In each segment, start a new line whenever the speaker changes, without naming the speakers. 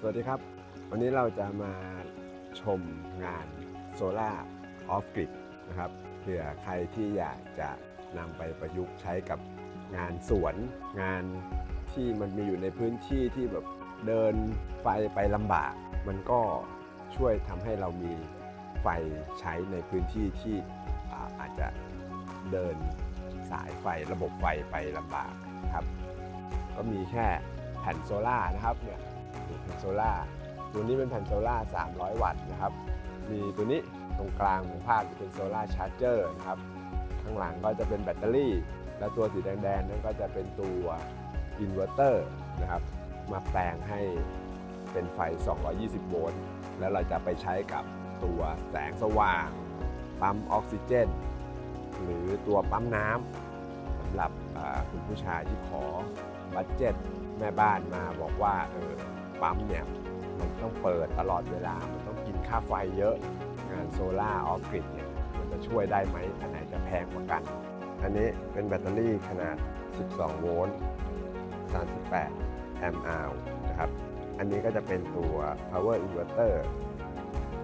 สวัสดีครับ วันนี้เราจะมาชมงาน Solar Off Grid นะครับเผื่อใครที่อยากจะนำไปประยุกต์ใช้กับงานสวน งานที่มันมีอยู่ในพื้นที่ที่แบบเดินไฟไปลำบาก มันก็ช่วยทำให้เรามีไฟใช้ในพื้นที่ที่อาจจะเดินสายไฟระบบไฟไปลำบากครับ ก็มีแค่แผ่นโซล่านะครับเนี่ย มีแผ่นโซล่าตัวนี้เป็นแผ่นโซล่า300 วัตต์นะครับ มีตัวนี้ตรงกลางของภาพจะเป็นโซล่าชาร์จเจอร์นะครับ ข้างหลังก็จะเป็นแบตเตอรี่ และตัวสีแดงๆนั่นก็จะเป็นตัวอินเวอร์เตอร์นะครับ มาแปลงให้เป็นไฟ 220 โวลต์ แล้วเราจะไปใช้กับตัวแสงสว่าง ปั๊มออกซิเจน หรือตัวปั๊มน้ำสำหรับคุณผู้ชายที่ขอบัตเจ็ตแม่บ้านมาบอกว่าเออ ปั๊มเนี่ยมันต้องเปิดตลอดเวลา มันต้องกินค่าไฟเยอะ งานโซล่าออฟกริดเนี่ยมันจะช่วยได้ไหมอันไหนจะแพงกว่ากัน อันนี้เป็นแบตเตอรี่ขนาด 12 โวลต์ 38 แอมป์อาวนะครับ อันนี้ก็จะเป็นตัว power inverter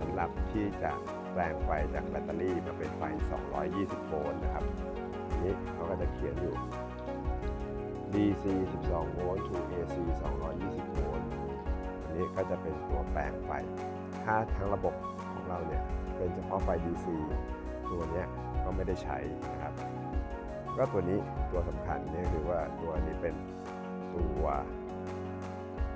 สำหรับที่จะแปลงไฟจากแบตเตอรี่มาเป็นไฟ 220 โวลต์นะครับอันนี้เขาก็จะเขียนอยู่ DC 12 โวลต์ to AC 220 โวลต์ นี้ก็จะเป็นตัวแปลงไฟ ถ้าทั้งระบบของเราเนี่ยเป็นเฉพาะไฟ DC ตัวนี้ก็ไม่ได้ใช้นะครับ ก็ตัวนี้ตัวสำคัญนี่คือว่าตัวนี้เป็นตัว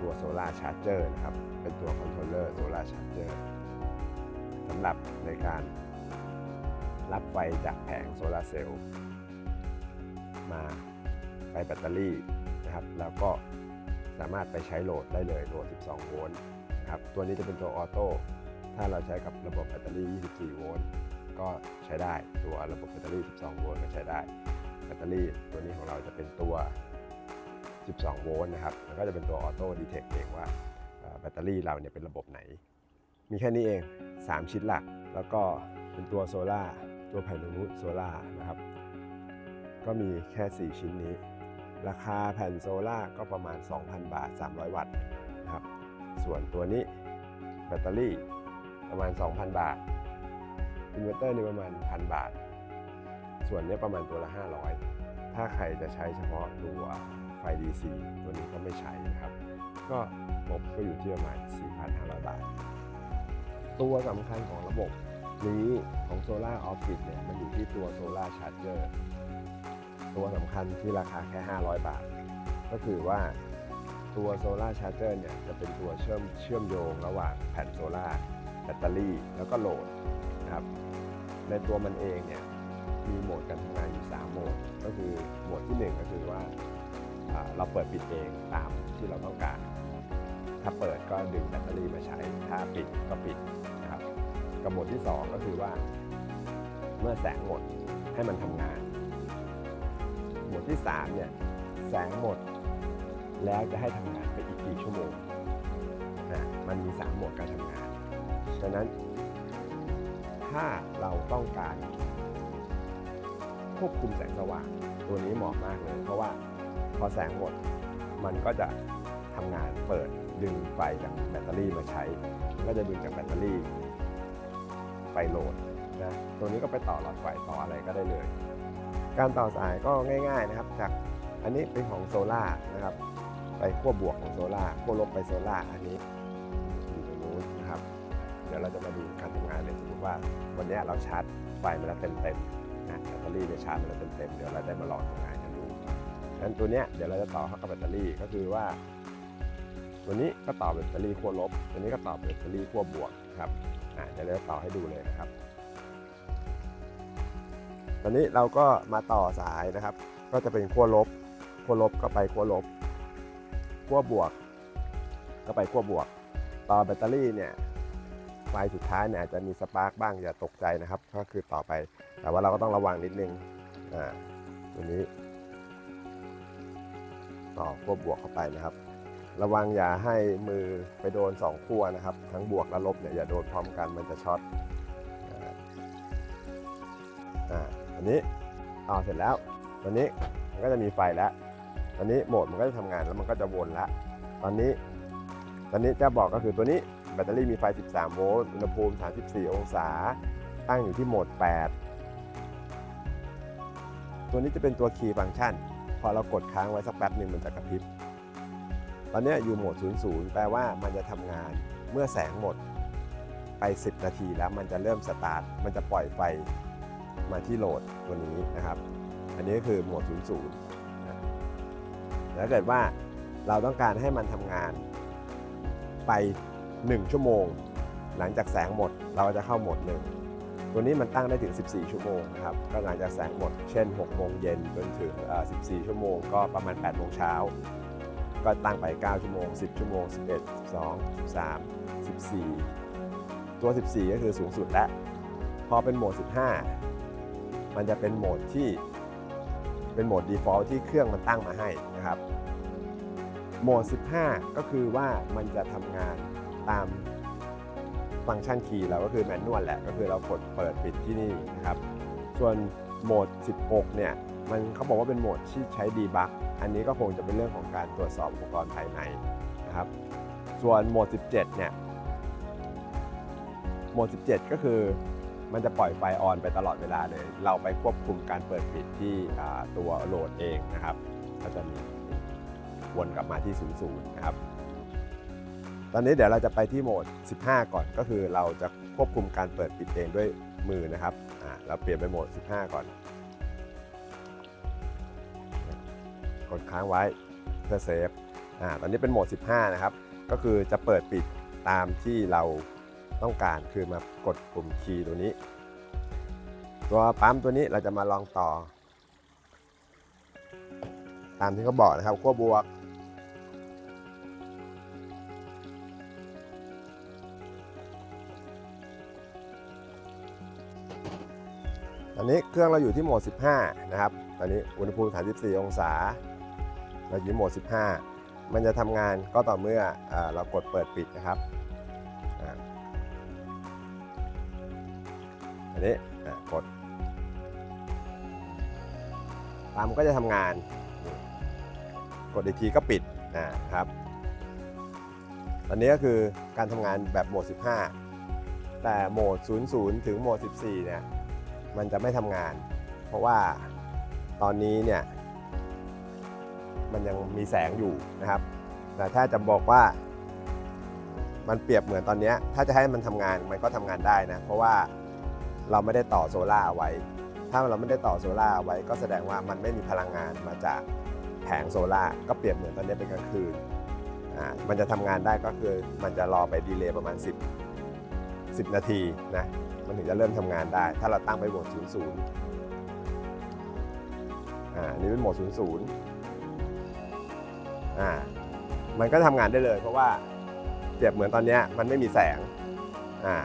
ตัวโซลาร์ชาร์จเจอร์นะครับ เป็นตัวคอนโทรลเลอร์โซลาร์ชาร์จเจอร์สำหรับในการรับไฟจากแผงโซลาเซลล์มาไปแบตเตอรี่นะครับ แล้วก็ สามารถไปใช้โหลดได้เลยโหลด 12 โวลต์ครับตัวนี้จะเป็นตัวออโต้ถ้าเราใช้กับระบบแบตเตอรี่ 24 โวลต์ก็ใช้ได้ตัวระบบแบตเตอรี่ 12 โวลต์ก็ใช้ได้แบตเตอรี่ตัวนี้ของเราจะเป็นตัว 12 โวลต์นะครับมันก็จะเป็นตัวออโต้ดีเทคเองว่าแบตเตอรี่เราเนี่ยเป็นระบบไหน มีแค่นี้เอง 3 ชิ้นหลัก แล้วก็เป็นตัวโซล่าตัวแผ่นนูโซล่านะครับ ก็มีแค่ 4 ชิ้นนี้ ราคาแผ่นโซล่าก็ประมาณ 2,000 บาท 300 วัตต์นะครับ ส่วนตัวนี้แบตเตอรี่ประมาณ 2,000 บาท อินเวอร์เตอร์นี่ประมาณ 1,000 บาท ส่วนนี้ประมาณตัวละ 500 ถ้าใครจะใช้เฉพาะตัวไฟ DC ตัวนี้ก็ไม่ใช้นะครับ ก็งบก็อยู่ที่ประมาณ 4,500 บาท ตัวสำคัญของระบบนี้ของ Solar Off Grid เนี่ยมันอยู่ที่ตัว Solar Charger ตัวสำคัญที่ราคาแค่ 500 บาท ก็คือว่าตัว Solar Charger เนี่ยจะเป็นตัวเชื่อมเชื่อมโยงระหว่างแผ่นโซลาร์แบตเตอรี่แล้วก็โหลดนะครับ ในตัวมันเองเนี่ยมีโหมดการทำงานอยู่3โหมด ก็คือโหมดที่ 1 ก็คือว่าอ่าเราเปิดปิดเองตามที่เราต้องการ ถ้าเปิดก็ดึงแบตเตอรี่มาใช้ ถ้าปิดก็ปิดนะครับกับโหมดที่ 2 ก็คือว่า เมื่อแสงหมดให้มันทำงาน โหมดที่3เนี่ยแสงหมด แล้วจะให้ทำงานไปอีกกี่ชั่วโมงนะมันมี3โหมดการทำงานฉะนั้นถ้าเราต้องการควบคุมแสงสว่างตัวนี้เหมาะมากเลย เพราะว่าพอแสงหมดมันก็จะทำงานเปิดดึงไฟจากแบตเตอรี่มาใช้ ก็จะดึงจากแบตเตอรี่ไปโหลดนะตัวนี้ก็ไปต่อหลอดไฟต่ออะไรก็ได้เลย การต่อสายก็ง่าย ๆนะครับ จากอันนี้เป็นของโซล่าร์นะครับ ไปขั้วบวกของโซล่าร์ขั้วลบไปโซล่าร์อันนี้อยู่ตรงนู้นนะครับ เดี๋ยวเราจะมาดูการทำงานเลยสมมติว่าวันนี้เราชาร์จไฟมาแล้วเต็มๆนะแบตเตอรี่เนี่ยชาร์จมาแล้วเต็มๆเดี๋ยวเราได้มาลองทำงานกันดูงั้นตัวเนี้ยเดี๋ยวเราจะต่อเข้ากับแบตเตอรี่ก็คือว่าตัวนี้ก็ต่อแบตเตอรี่ขั้วลบตัวนี้ก็ต่อแบตเตอรี่ขั้วบวกครับอะเดี๋ยวเราจะต่อให้ดูเลยนะครับ อนนี้เราก็มาต่อสายนะครับ ก็จะเป็นขั้วลบขั้วลบก็ไปขั้วลบขั้วบวก ก็ไปขั้วบวก ต่อแบตเตอรี่เนี่ยไฟสุดท้ายเนี่ยอาจจะมีสปาร์กบ้างอย่าตกใจนะครับ ก็คือต่อไป แต่ว่าเราก็ต้องระวังนิดนึงอ่าตัวนี้ ต่อขั้วบวกเข้าไปนะครับ ระวังอย่าให้มือไปโดนสองขั้วนะครับ ทั้งบวกและลบเนี่ยอย่าโดนพร้อมกันมันจะช็อต อ่าอันนี้ต่อเสร็จแล้วตอนนี้มันก็จะมีไฟแล้วตอนนี้โหมดมันก็จะทำงานแล้วมันก็จะวนแล้วตอนนี้ ตอนนี้จะบอกก็คือตัวนี้แบตเตอรี่มีไฟ 13 โวลต์อุณหภูมิ 34 องศา ตั้งอยู่ที่โหมด 8 ตัวนี้จะเป็นตัว Key Function พอเรากดค้างไว้สักแป๊บหนึ่งมันจะกระพริบ ตอนนี้อยู่โหมด 00 แปลว่ามันจะทำงานเมื่อแสงหมดไป 10 นาทีแล้วมันจะเริ่มสตาร์ท มันจะปล่อยไฟ มาที่โหลดตัวนี้นะครับ อันนี้ก็คือโหมด 00นะแล้วถ้าเกิดว่าเราต้องการให้มันทำงานไป 1 ชั่วโมง หลังจากแสงหมดเราจะเข้าโหมดหนึ่งตัวนี้มันตั้งได้ถึง 14 ชั่วโมงนะครับก็หลังจากแสงหมด เช่น 6 โมงเย็นจนถึง 14 ชั่วโมง ก็ประมาณ 8 โมงเช้า ก็ตั้งไป 9 ชั่วโมง 10 ชั่วโมง 11 12 13 14 ตัว 14 ก็คือสูงสุดแล้วพอเป็นโหมด 15 มันจะเป็นโหมดที่เป็นโหมด default ที่เครื่องมันตั้งมาให้นะครับ โหมด 15 ก็คือว่ามันจะทำงานตามฟังก์ชันคีย์เราก็คือแมนนวลแหละก็คือเรากดเปิดปิดที่นี่นะครับ ส่วนโหมด 16 เนี่ยมันเขาบอกว่าเป็นโหมดที่ใช้ดีบักอันนี้ก็คงจะเป็นเรื่องของการตรวจสอบอุปกรณ์ภายในนะครับ ส่วนโหมด 17 เนี่ย โหมด 17 ก็คือ มันจะปล่อยไฟออนไปตลอดเวลาเลย เราไปควบคุมการเปิดปิดที่ตัวโหลดเองนะครับ ก็จะมีวนกลับมาที่ 00 นะครับ ตอนนี้เดี๋ยวเราจะไปที่โหมด 15 ก่อน ก็คือเราจะควบคุมการเปิดปิดเองด้วยมือนะครับ เราเปลี่ยนไปโหมด 15 ก่อน กดค้างไว้เพื่อเซฟอตอนนี้เป็นโหมด 15 นะครับ ก็คือจะเปิดปิดตามที่เรา ต้องการคือมากดปุ่มคีย์ตัวนี้ ตัวปั๊มตัวนี้เราจะมาลองต่อ ตามที่เขาบอกนะครับขั้วบวก ตอนนี้เครื่องเราอยู่ที่โหมด 15 นะครับ ตอนนี้อุณหภูมิ 34 องศา เราอยู่โหมด 15 มันจะทำงานก็ต่อเมื่อเอเรากดเปิดปิดนะครับ อันนี้กดปั๊มก็จะทำงาน กดอีกทีก็ปิดนะครับตอนนี้ก็คือการทำงานแบบโหมด 15 แต่โหมด 00 ถึงโหมด 14 เนี่ย มันจะไม่ทำงาน เพราะว่าตอนนี้เนี่ย มันยังมีแสงอยู่นะครับ แต่ถ้าจะบอกว่า มันเปรียบเหมือนตอนนี้ ถ้าจะให้มันทำงาน มันก็ทำงานได้นะ เพราะว่า เราไม่ได้ต่อโซล่าเอาไว้ ถ้าเราไม่ได้ต่อโซล่าเอาไว้ ก็แสดงว่ามันไม่มีพลังงานมาจากแผงโซล่าก็เปรียบเหมือนตอนนี้เป็นกลางคืนอ่ามันจะทำงานได้ก็คือมันจะรอไปดีเลย์ประมาณ 10 10 นาทีนะมันถึงจะเริ่มทำงานได้ ถ้าเราตั้งไปโหมด 00อ่าอันนี้เป็นโหมด 00อ่ามันก็ทำงานได้เลยเพราะว่าเปรียบเหมือนตอนนี้มันไม่มีแสงอ่า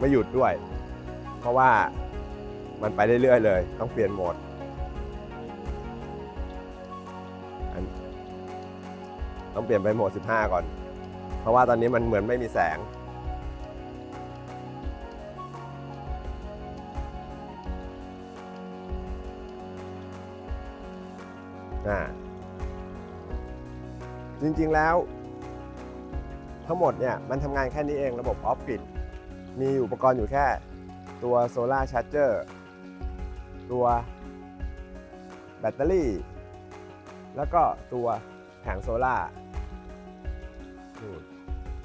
ไม่หยุดด้วย เพราะว่ามันไปเรื่อยๆเลย ต้องเปลี่ยนโหมดต้องเปลี่ยนไปโหมด 15 ก่อน เพราะว่าตอนนี้มันเหมือนไม่มีแสง จริงๆแล้ว ทั้งหมดเนี่ยมันทำงานแค่นี้เองระบบออฟกริดมีอุปกรณ์อยู่แค่ ตัวโซลาร์ชาร์เจอร์ตัวแบตเตอรี่ แล้วก็ตัวแผงโซลาร์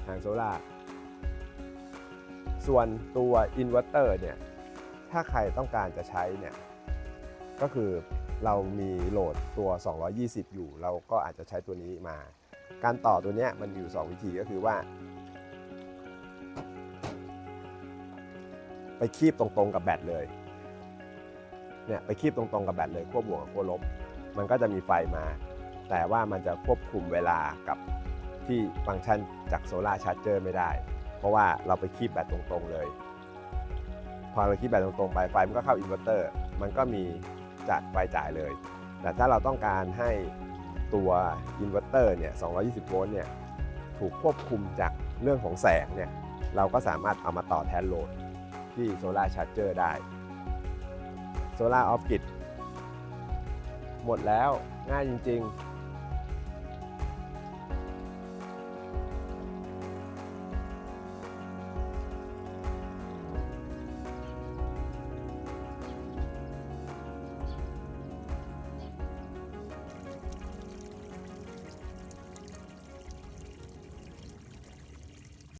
แผงโซลาร์ส่วนตัวอินเวอร์เตอร์เนี่ย ถ้าใครต้องการจะใช้เนี่ย ก็คือเรามีโหลดตัว 220 อยู่ เราก็อาจจะใช้ตัวนี้มา การต่อตัวเนี้ยมันอยู่ 2 วิธีก็คือว่า ไปคีบตรงๆกับแบตเลยเนี่ยไปคีบตรงๆกับแบตเลยขั้วบวกกับขั้วลบ มันก็จะมีไฟมา แต่ว่ามันจะควบคุมเวลากับที่ฟังก์ชันจากโซลาร์ชาร์จเจอร์ไม่ได้ เพราะว่าเราไปคีบแบตตรงๆเลย พอเราคีบแบตตรงๆไปไฟมันก็เข้าอินเวอร์เตอร์ มันก็มีจ่ายไฟจ่ายเลย แต่ถ้าเราต้องการให้ตัวอินเวอร์เตอร์เนี่ย 220 โวลต์เนี่ย ถูกควบคุมจากเรื่องของแสงเนี่ย เราก็สามารถเอามาต่อแทนโหลด ที่โซลาร์ชาร์เจอร์ได้โซลาร์ออฟกิดหมดแล้วง่ายจริง ๆ